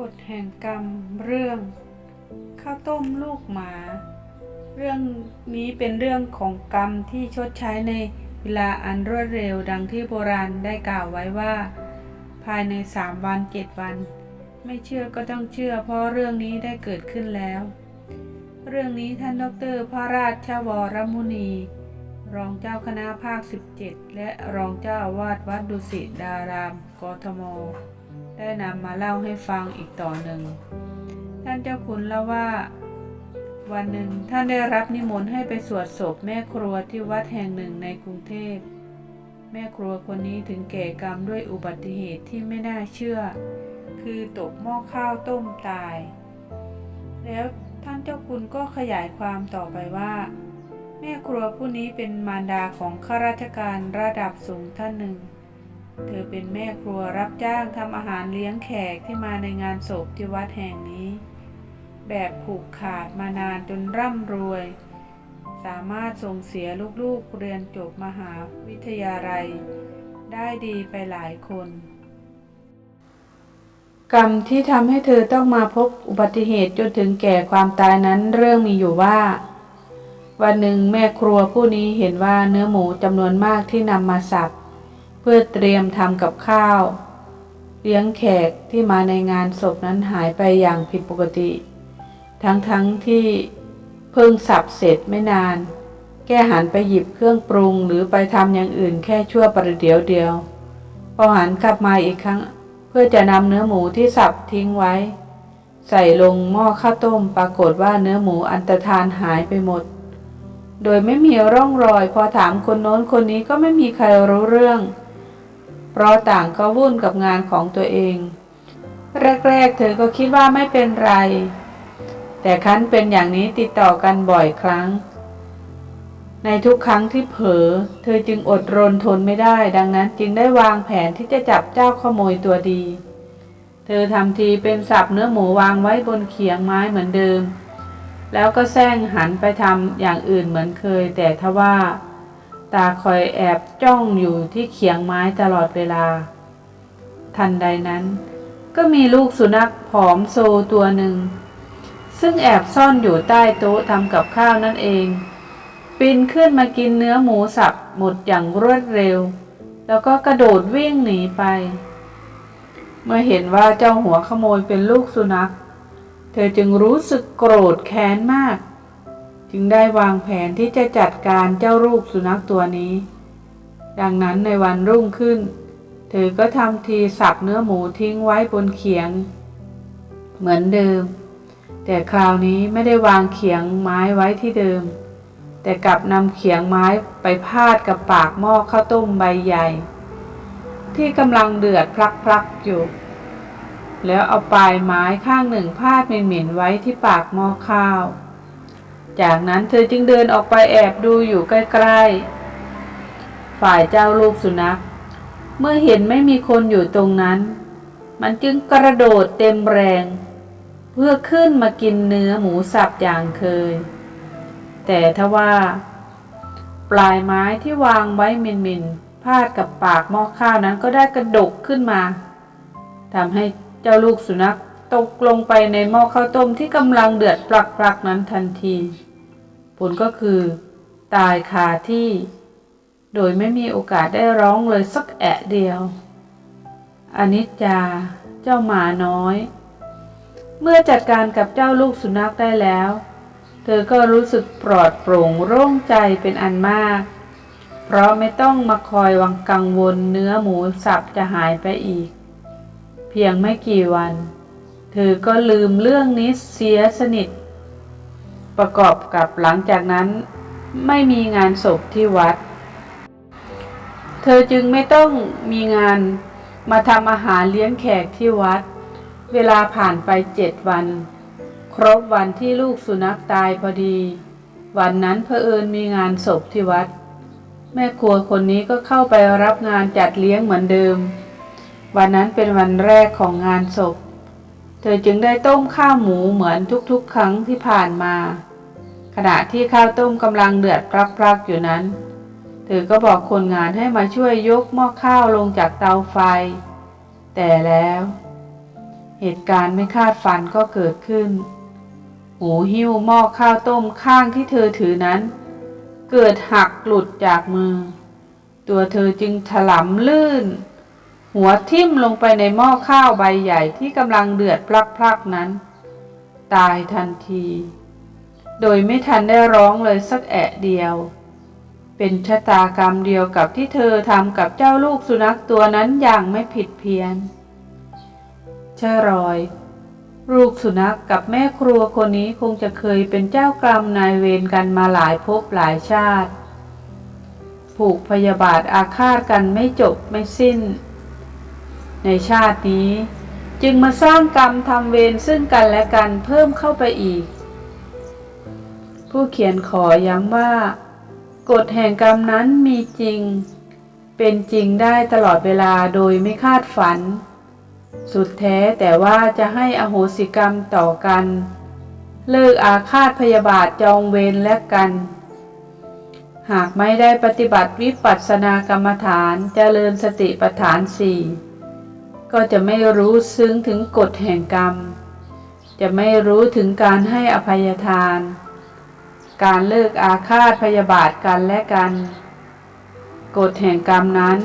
กฎแห่งกรรมเรื่อง ข้าวต้มลูกหมา เรื่องนี้เป็นเรื่องของกรรมที่ชดใช้ในเวลาอันรวดเร็วดังที่โบราณได้กล่าวไว้ว่า ภายในสามวันเจ็ดวัน ไม่เชื่อก็ต้องเชื่อเพราะเรื่องนี้ได้เกิดขึ้นแล้ว เรื่องนี้ท่านดรพระราชวรมุนี รองเจ้าคณะภาค 17 และรองเจ้าอาวาสวัดดุสิตดารามกทม ได้นำมาเล่าให้ฟังอีกต่อหนึ่ง ท่านเจ้าคุณเล่าว่า วันหนึ่งท่านได้รับนิมนต์ให้ไปสวดศพแม่ครัวที่วัดแห่งหนึ่งในกรุงเทพ แม่ครัวคนนี้ถึงแก่กรรมด้วยอุบัติเหตุที่ไม่น่าเชื่อ คือตกหม้อข้าวต้มตาย แล้วท่านเจ้าคุณก็ขยายความต่อไปว่า แม่ครัวผู้นี้เป็นมารดาของข้าราชการระดับสูงท่านหนึ่ง เธอเป็นแม่ครัวรับจ้างทำอาหารเลี้ยงแขกที่มาในงานศพที่วัดแห่งนี้ แบบผูกขาดมานานจนร่ำรวย สามารถส่งเสียลูกๆเรียนจบมหาวิทยาลัย ได้ดีไปหลายคน กรรมที่ทำให้เธอต้องมาพบอุบัติเหตุจนถึงแก่ความตายนั้นเรื่องมีอยู่ว่าวันหนึ่งแม่ครัวผู้นี้เห็นว่าเนื้อหมูจำนวนมากที่นำมาสับ เพื่อเตรียมทำกับข้าว เลี้ยงแขกที่มาในงานศพนั้นหายไปอย่างผิดปกติ ทั้งๆทที่เพิ่งสับเสร็จไม่นาน แกหันไปหยิบเครื่องปรุงหรือไปทำอย่างอื่นแค่ชั่วประเดี๋ยวเดียว พอหันกลับมาอีกครั้ง เพื่อจะนำเนื้อหมูที่สับทิ้งไว้ ใส่ลงหม้อข้าวต้มปรากฏว่าเนื้อหมูอันตรธานหายไปหมด โดยไม่มีร่องรอย พอถามคนโน้นคนนี้ก็ไม่มีใครรู้เรื่อง เพราะต่างก็วุ่นกับงานของตัวเอง แรกๆเธอก็คิดว่าไม่เป็นไร แต่ครั้นเป็นอย่างนี้ติดต่อกันบ่อยครั้ง ในทุกครั้งที่เผลอเธอจึงอดรนทนไม่ได้ ดังนั้นจึงได้วางแผนที่จะจับเจ้าขโมยตัวดี เธอทำทีเป็นสับเนื้อหมูวางไว้บนเขียงไม้เหมือนเดิม แล้วก็แซงหันไปทำอย่างอื่นเหมือนเคย แต่ทว่า ตาคอยแอบจ้องอยู่ที่เขียงไม้ตลอดเวลา ทันใดนั้น ก็มีลูกสุนัขผอมโซตัวหนึ่ง ซึ่งแอบซ่อนอยู่ใต้โต๊ะทำกับข้าวนั่นเอง ปีนขึ้นมากินเนื้อหมูสับหมดอย่างรวดเร็ว แล้วก็กระโดดวิ่งหนีไป เมื่อเห็นว่าเจ้าหัวขโมยเป็นลูกสุนัข เธอจึงรู้สึกโกรธแค้นมาก จึงได้วางแผนที่จะจัดการเจ้าลูกสุนัขตัวนี้ ดังนั้นในวันรุ่งขึ้น เธอก็ทำทีสับเนื้อหมูทิ้งไว้บนเขียง เหมือนเดิม แต่คราวนี้ไม่ได้วางเขียงไม้ไว้ที่เดิม แต่กลับนำเขียงไม้ไปพาดกับปากหม้อข้าวต้มใบใหญ่ ที่กำลังเดือดพลักๆอยู่แล้วเอาปลายไม้ข้างหนึ่งพาดเหม็นๆไว้ที่ปากหม้อข้าว จากนั้นเธอจึงเดินออกไปแอบดูอยู่ใกล้ๆ ฝ่ายเจ้าลูกสุนัข เมื่อเห็นไม่มีคนอยู่ตรงนั้น มันจึงกระโดดเต็มแรง เพื่อขึ้นมากินเนื้อหมูสับอย่างเคย แต่ทว่า ปลายไม้ที่วางไว้มินมินพาดกับปากหม้อข้าวนั้นก็ได้กระดกขึ้นมาทำให้เจ้าลูกสุนัขตกลงไปในหม้อข้าวต้มที่กำลังเดือดปลักๆนั้นทันที ผลก็คือ ตายคาที่ โดยไม่มีโอกาสได้ร้องเลยสักแอะเดียว อนิจจา เจ้าหมาน้อย เมื่อจัดการกับเจ้าลูกสุนัขได้แล้ว เธอก็รู้สึกปลอดโปร่งโล่งใจเป็นอันมาก เพราะไม่ต้องมาคอยวังกังวลเนื้อหมูสับจะหายไปอีก เพียงไม่กี่วัน เธอก็ลืมเรื่องนี้เสียสนิท ประกอบกับหลังจากนั้น ไม่มีงานศพที่วัด เธอจึงไม่ต้องมีงานมาทำอาหารเลี้ยงแขกที่วัด เวลาผ่านไปเจ็ดวัน ครบวันที่ลูกสุนัขตายพอดี วันนั้นเผอิญมีงานศพที่วัด แม่ครัวคนนี้ก็เข้าไปรับงานจัดเลี้ยงเหมือนเดิม วันนั้นเป็นวันแรกของงานศพ เธอจึงได้ต้มข้าวหมูเหมือนทุกๆ ครั้งที่ผ่านมา ขณะที่ข้าวต้มกำลังเดือดพรักๆอยู่นั้น เธอก็บอกคนงานให้มาช่วยยกหม้อข้าวลงจากเตาไฟ แต่แล้ว เหตุการณ์ไม่คาดฝันก็เกิดขึ้น หมูหิ้วหม้อข้าวต้มข้างที่เธอถือนั้น เกิดหักหลุดจากมือ ตัวเธอจึงถลำลื่น หัวทิ่มลงไปในหม้อข้าวใบใหญ่ที่กำลังเดือดพลักๆนั้น ตายทันที โดยไม่ทันได้ร้องเลยสักแอะเดียว เป็นชะตากรรมเดียวกับที่เธอทำกับเจ้าลูกสุนัขตัวนั้นอย่างไม่ผิดเพี้ยนชะรอย ลูกสุนัขกับแม่ครัวคนนี้คงจะเคยเป็นเจ้ากรรมนายเวรกันมาหลายภพหลายชาติ ผูกพยาบาทอาฆาตกันไม่จบไม่สิ้น ในชาตินี้ จึงมาสร้างกรรมทำเวรซึ่งกันและกันเพิ่มเข้าไปอีก ผู้เขียนขอย้ำว่ากฎแห่งกรรมนั้นมีจริง เป็นจริงได้ตลอดเวลาโดยไม่คาดฝัน สุดแท้แต่ว่าจะให้อโหสิกรรมต่อกัน เลิกอาฆาตพยาบาทจองเวรและกัน หากไม่ได้ปฏิบัติวิปัสสนากรรมฐานจเจริญสติปัฏฐานสี่ ก็จะไม่รู้ซึ้งถึงกฎแห่งกรรม จะไม่รู้ถึงการให้อภัยทาน การเลิกอาฆาตพยาบาทกันและกัน กฎแห่งกรรมนั้น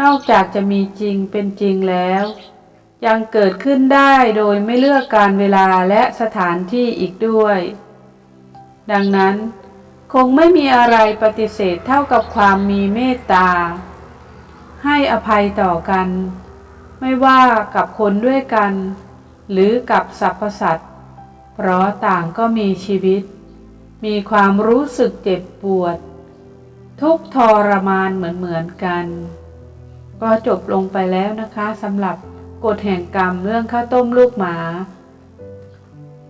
นอกจากจะมีจริงเป็นจริงแล้ว ยังเกิดขึ้นได้โดยไม่เลือกการเวลาและสถานที่อีกด้วย ดังนั้นคงไม่มีอะไรปฏิเสธเท่ากับความมีเมตตา ให้อภัยต่อกัน ไม่ว่ากับคนด้วยกัน หรือกับสรรพสัตว์ เพราะต่างก็มีชีวิต มีความรู้สึกเจ็บปวด ทุกทรมานเหมือนเหมือนๆกัน ก็จบลงไปแล้วนะคะสำหรับกฎแห่งกรรมเรื่องข้าวต้มลูกหมา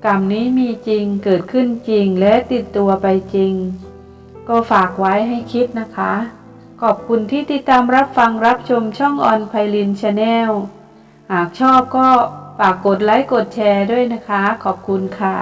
กรรมนี้มีจริงเกิดขึ้นจริงและติดตัวไปจริง ก็ฝากไว้ให้คิดนะคะ ขอบคุณที่ติดตามรับฟังรับชมช่องออนไพลินชาแนลหากชอบก็ฝากกดไลค์กดแชร์ด้วยนะคะ ขอบคุณค่ะ